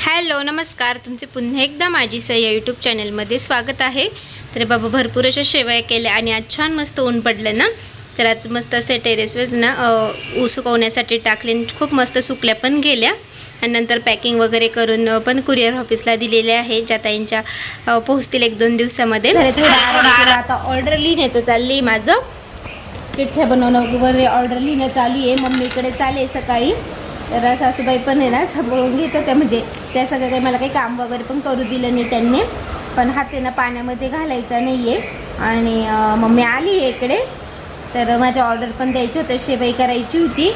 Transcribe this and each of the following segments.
Hello नमस्कार. तुमचे पुन्हा एकदा माझी सई या यूट्यूब चॅनलमध्ये स्वागत आहे. तर बाबा भरपूर अशा शेवया केल्या आणि आज छान मस्त ऊन पडलं ना? तर आज मस्त असे टेरेसवर ना ऊ सुकवण्यासाठी टाकले आणि खूप मस्त सुकल्या पण गेल्या. आणि नंतर पॅकिंग वगैरे करून पण कुरिअर ऑफिसला दिलेले आहे. ज्या ताईंच्या पोहोचतील एक दोन दिवसामध्ये. आता ऑर्डर लिहिण्याचं चालली आहे माझं. चिठ्ठ्या बनवणं वगैरे ऑर्डर लिहिणं चालू आहे. मम्मीकडे चालेल सकाळी. तर सासूबाई पण आहे ना सांभाळून घेत होत्या म्हणजे त्या सगळं काही मला काही काम वगैरे पण करू दिलं नाही त्यांनी. पण हातेनं पाण्यामध्ये घालायचा नाही आहे आणि मग मम्मी आली आहे इकडे. तर माझ्या ऑर्डर पण द्यायची होत्या शेवई करायची होती.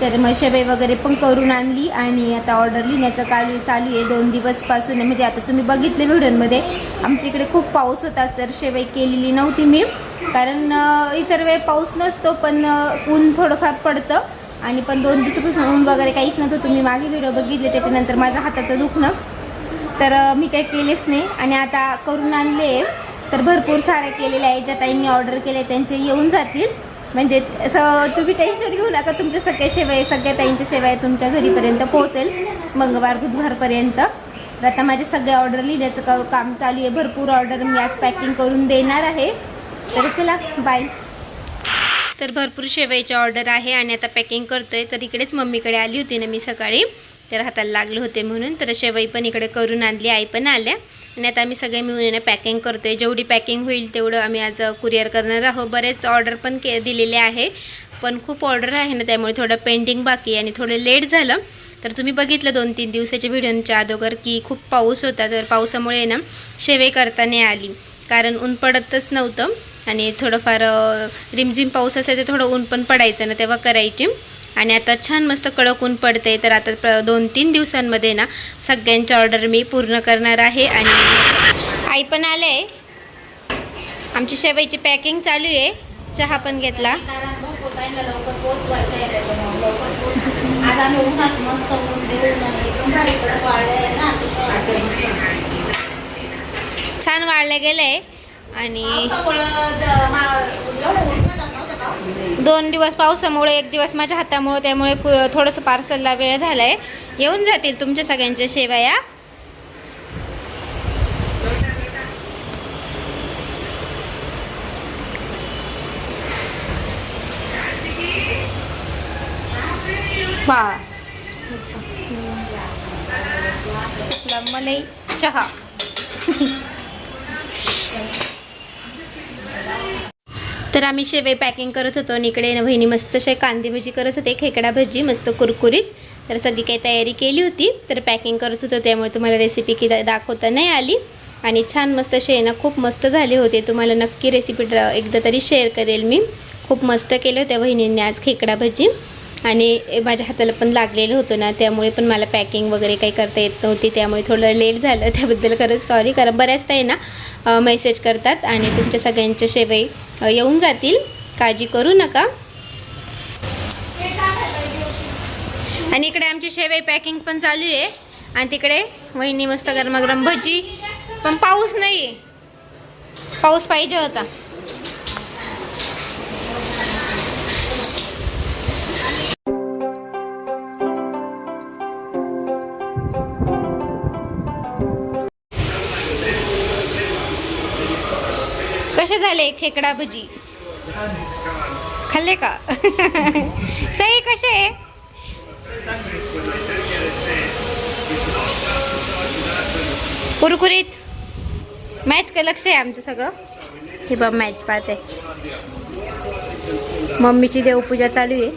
तर मग शेवई वगैरे पण करून आणली. आणि आता ऑर्डर लिहिण्याचं चालू चालू आहे दोन दिवसपासून. म्हणजे आता तुम्ही बघितले व्हिडिओमध्ये. आमच्या इकडे खूप पाऊस होता तर शेवई केलेली नव्हती मी. कारण इतर वेळ पाऊस नसतो पण ऊन थोडंफार पडतं. आणि पण दोन दिवसापासून ऊन वगैरे काहीच नव्हतं. तुम्ही मागे व्हिडिओ बघितले त्याच्यानंतर माझं हाताचं दुखणं. तर मी काही केलेच नाही. आणि आता करून आणले. तर भरपूर साऱ्या केलेल्या आहेत ज्या ताईंनी ऑर्डर केले त्यांचे येऊन जातील. म्हणजे असं तुम्ही टेन्शन घेऊ नका. तुमच्या सगळ्या शेवाय सगळ्या ताईंच्या शेवाय तुमच्या घरीपर्यंत पोहोचेल. मंगळवार बुधवारपर्यंत. तर आता माझे सगळे ऑर्डर लिहिण्याचं काम चालू आहे. भरपूर ऑर्डर मी आज पॅकिंग करून देणार आहे. तर चला बाय तर भरपूर शेवयाची ऑर्डर आहे आणि आता पॅकिंग करतो आहे तर इकडेच मम्मीकडे आली होती ना मी सकाळी. तर हाताला लागले होते म्हणून. तर शेवई पण इकडे करून आणली आई पण आल्या. आणि आता आम्ही सगळे मिळून पॅकिंग करतो आहे जेवढी पॅकिंग होईल तेवढं आम्ही आज कुरिअर करणार आहोत. बरेच ऑर्डर पण के दिलेले आहे. पण खूप ऑर्डर आहे ना त्यामुळे थोडं पेंडिंग बाकी आणि थोडं लेट झालं. तर तुम्ही बघितलं दोन तीन दिवसाच्या व्हिडिओंच्या अगोदर की खूप पाऊस होता. तर पावसामुळे ना शेवई करता नाही आली. कारण ऊन पडतच नव्हतं आणि थोडंफार रिमझिम पाऊस असायचं थोडं ऊन पण पडायचं ना तेव्हा करायची. आणि आता छान मस्त कडक ऊन पडते तर आता प दोन तीन दिवसांमध्ये ना सगळ्यांची ऑर्डर मी पूर्ण करणार आहे आणि आई पण आले आमची शेवईची पॅकिंग चालू आहे. चहा पण घेतला. छान वाढलं गेलं. आहे आणि दोन दिवस पावसामुळे एक दिवस माझ्या हातामुळे त्यामुळे कु- थोडंसं पार्सलला वेळ झाला आहे येऊन जातील तुमच्या सगळ्यांच्या शेवया बस. मलाई चहा. तर आम्ही शेवे पॅकिंग करत होतो आणि इकडे ना बहिणी मस्त असे कांदे भजी करत होते खेकडा भजी मस्त कुरकुरीत. तर सगळी काही तयारी केली होती तर पॅकिंग करत होतो त्यामुळे तुम्हाला रेसिपी की दाखवता नाही आली. आणि छान मस्त असे ना खूप मस्त झाले होते. तुम्हाला नक्की रेसिपी एकदा तरी शेअर करेल मी. खूप मस्त केलं होत्या बहिणींनी आज खेकडा भजी. आणि माझ्या हाताला पण लागलेलं होतं ना त्यामुळे पण मला पॅकिंग वगैरे काही करता येत नव्हती त्यामुळे थोडं लेट झालं. त्याबद्दल खरंच सॉरी कारण बऱ्याचदा आहे ना मेसेज करतात आणि तुमच्या सगळ्यांच्या शेवई येऊन जातील. काळजी करू नका. आणि इकडे आमची शेवई पॅकिंग पण चालू आहे. आणि तिकडे वहिनी मस्त गरमागरम भजी. पण पाऊस नाही. आहे पाऊस पाहिजे होता. कसे झाले खेकडा भजी खाल्ले का? सई कसे? आहे कुरकुरीत. मॅच का? लक्ष आहे आमचं सगळं. हे बघ मॅच पाहते. मम्मीची देवपूजा चालू आहे.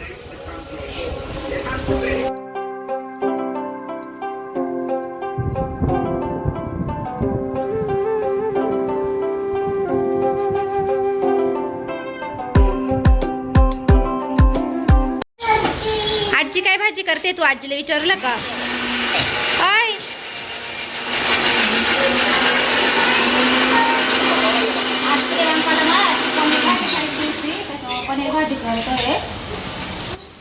करते तू आजीला विचारलं का? काय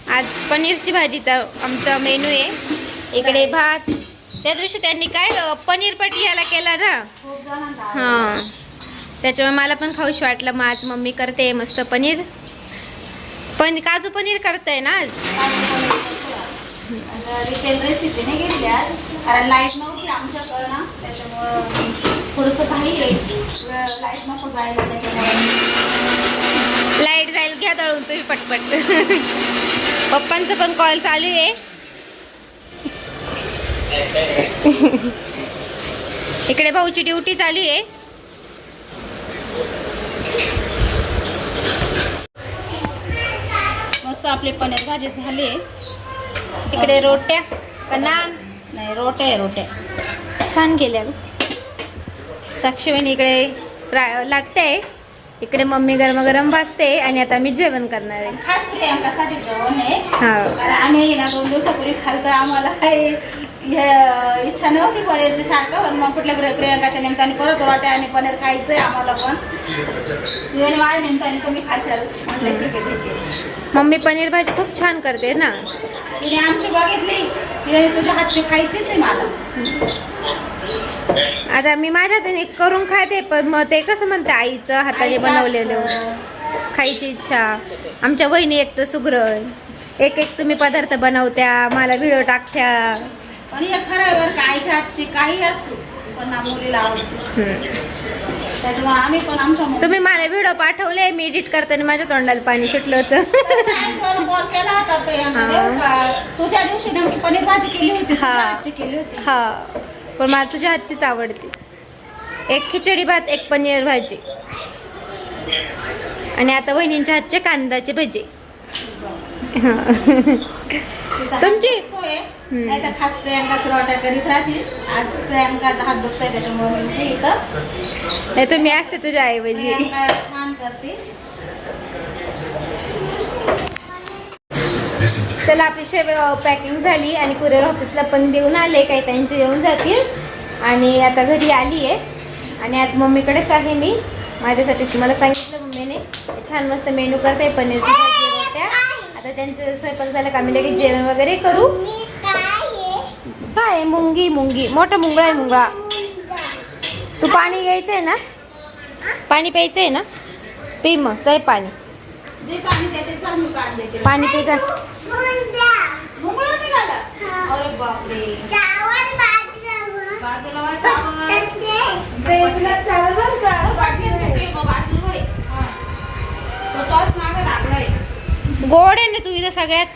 आज पनीरची भाजीचा आमचा मेनू आहे. इकडे भात. त्या दिवशी त्यांनी काय पनीर पटियाला केला ना? हां. त्याच्यामुळे मला पण खाऊशी वाटलं. मग आज मम्मी करते मस्त पनीर. पण काजू पनीर करताय ना आज? रिटेल रेसिपीने घेतली आज. कारण लाइट नव्हती आमच्याकडं ना त्याच्यामुळं थोडंसं काही लाइट नको जायला त्याच्यामुळे. लाइट जाईल घ्या दळून तुम्ही पटपट. पप्पांचा पण कॉल चालू आहे. इकडे भाऊची ड्युटी चालू आहे. मस्त आपले पनीर भाजी झाली इकडे रोट्या का नान नाही रोट्या आहे रोट्या. छान केल्या साक्षीवाणी इकडे रा- लाटते इकडे मम्मी गरम गरम भाजते आणि आता मी जेवण करणार आहे. खास प्रियांकासाठी जेवण आहे. आम्ही ना दोन दिवसापूर्वी खालतं आम्हाला काही हे, इच्छा नव्हती पनीरची सारखं पण मग कुठल्या प्रिय- प्रियांकाच्या निमित्ताने परत रोट्या आणि पनीर खायचंय आम्हाला पण. आणि माझ्या निमित्ताने तुम्ही खाशाल. मम्मी पनीर भाजी खूप छान करते ना. तिने आमची बघितली. तिने तुझ्या हातची खायचीच आहे मला. आता मी माझ्या हाताने करून खाते पण मग ते कसं म्हणते आईचं हाताने बनवलेलं. खायची इच्छा. आमच्या वहिनी एक तर सुग्रण एक एक तुम्ही पदार्थ बनवत्या मला व्हिडिओ टाकत्या. पण हे खरं आईच्या हातची काही असू. पण ना मुलीला आवडते हम्म. त्याच्यामुळे आम्ही पण आमच्या मुली- तुम्ही मला व्हिडिओ पाठवले मी एडिट करताना माझ्या तोंडाला पाणी सुटलं होतं केला होता प्रियांका हा. देऊ का? तू त्या दिवशी नेमकी पनीर भाजी केली होती हा. हातची केली होती हा पण मला तुझ्या हातचीच आवडते एक खिचडी भात एक पनीर भाजी आणि आता वहिनींच्या हातचे कांद्याचे भजे तुमची? नाही तर खास प्रियांका रोट्या करीत राहतील. आज प्रियांकाचा हात दुखतोय त्याच्यामुळे मी इथे नाही तर मी असते तुझ्या ऐवजी. छान करते चला आपली शेव पॅकिंग झाली आणि कुरिअर ऑफिसला पण देऊन आले. काही त्यांचे येऊन जातील. आणि आता घरी आली आहे आणि आज मम्मीकडेच आहे मी. माझ्यासाठी तुम्हाला सांगितलं मम्मीने. छान मस्त मेनू करते पनीरची आता त्यांचं स्वयंपाक झालं का आम्ही लगेच जेवण वगैरे करू. काय? मुंगी मुंगी. मोठा मुंगळा आहे मुंगळा तू पाणी घ्यायचं आहे ना? पाणी प्यायचं आहे ना? पी मग चाय पाणी. पाणी प्यायचं चावल वाटलं गोड आहे ना तू इथं सगळ्यात?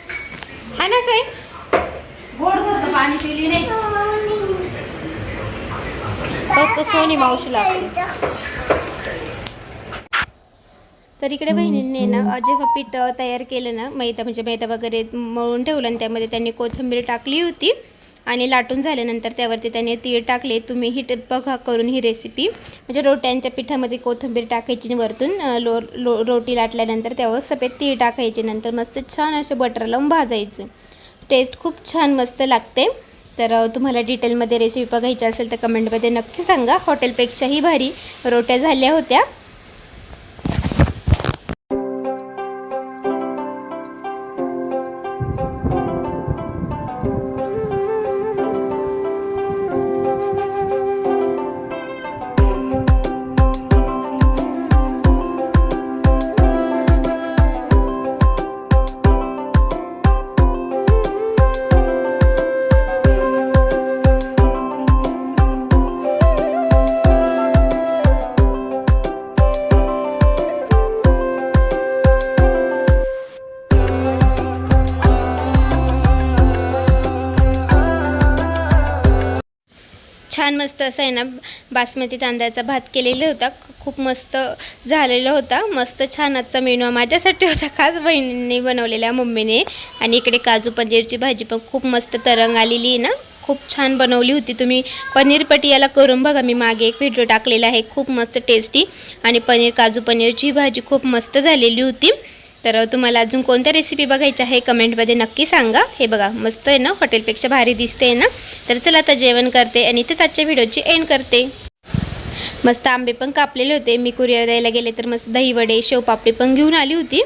हा ना साई? गोड होतं पाणी पिली नाही. फक्त सोनी मावशी लागते तर इकडे बहिणींनी ना जेव्हा पीठ तयार केलं ना मैदा म्हणजे मैदा वगैरे मळून ठेवलं आणि त्यामध्ये त्यांनी कोथिंबीर टाकली होती. आणि लाटून झाल्यानंतर त्यावरती त्याने तीळ टाकले. तुम्ही ही ट- बघा करून ही रेसिपी म्हणजे रोट्यांच्या पिठामध्ये कोथिंबीर टाकायची वरतून लो लो रोटी लाटल्यानंतर त्यावर सफेद तीळ टाकायचे. नंतर मस्त छान असे बटर लावून भाजायचं. टेस्ट खूप छान मस्त लागते. तर तुम्हाला डिटेलमध्ये रेसिपी बघायची असेल तर कमेंटमध्ये नक्की सांगा. हॉटेलपेक्षाही भारी. रोट्या झाल्या होत्या. छान मस्त असं आहे ना बासमती तांदळाचा भात केलेला होता. खूप मस्त झालेला होता. मस्त छान आजचा मेनू माझ्यासाठी होता खास बहिणींनी बनवलेल्या मम्मीने. आणि इकडे काजू पनीरची भाजी पण खूप मस्त तरंग आलेली आहे ना. खूप छान बनवली होती तुम्ही. पनीर पटियाला करून बघा. मी मागे एक व्हिडिओ टाकलेला आहे. खूप मस्त टेस्टी आणि पनीर काजू पनीरची भाजी खूप मस्त झालेली होती. तर तुम्हाला अजून कोणत्या रेसिपी बघायच्या आहे कमेंटमध्ये नक्की सांगा. हे बघा मस्त आहे ना? हॉटेलपेक्षा भारी दिसते ना? तर चला आता जेवण करते आणि इथेच आजच्या व्हिडिओची एंड करते. मस्त आंबे पण कापलेले होते. मी कुरिअर द्यायला गेले तर मस्त दही वडे शेवपापडी पण घेऊन आली होती.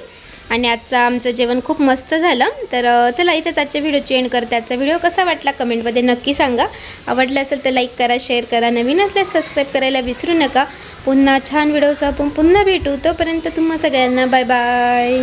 आणि आजचं आमचं जेवण खूप मस्त झालं. तर चला इथेच आजच्या व्हिडिओची एंड करते. आजचा व्हिडिओ कसा वाटला कमेंटमध्ये नक्की सांगा. आवडला असेल तर लाईक करा शेअर करा. नवीन असल्यास सबस्क्राईब करायला विसरू नका. पुन्हा छान व्हिडिओसह आपण पुन्हा भेटू. तोपर्यंत तुम्हा सगळ्यांना बाय बाय